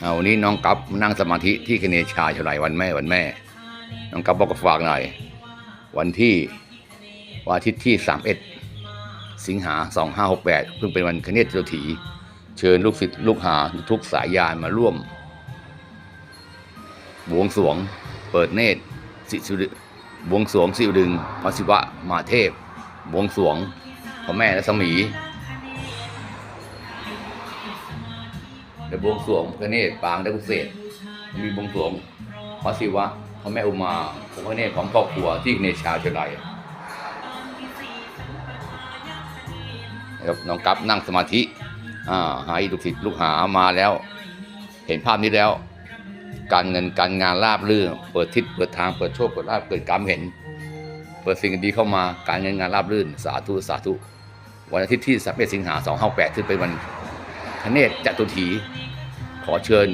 เอาวันนี้น้องกัฟนั่งสมาธิที่คเนชาเฉลยวันแม่วันแม่ น้องกัฟบอกกับฝากหน่อย วันที่วันอาทิตย์ที่ 31 สิงหา 2568 เพิ่งเป็นวันคเนศโจถี เชิญลูกศิษย์ลูกหาทุกสายยานมาร่วม บวงสรวง เปิดเนตรสิสุริบวงสรวงสิวดึงพระศิวะมาเทพ บวงสรวงพระแม่และสมี และบวงสรวงพระเนตรปางและกุเศษมีบวงสรวงพระศิวะพระแม่อุมาพระเนตรของครอบครัวที่ในชาเชียงรายนะครับน้องกัฟนั่งสมาธิอ่าหาลูกศิษย์ลูกหามาแล้ว เห็นภาพนี้แล้ว การเงินการงานราบรื่นเปิดทิศเปิดทางเปิดโชคเปิดลาภเปิดกรรมเห็น เปิดสิ่งดีเข้ามาการเงินงานราบรื่น สาธุสาธุวันอาทิตย์ที่31สิงหา258ซึ่งเป็นวัน คเนศจตุถี ขอเชิญ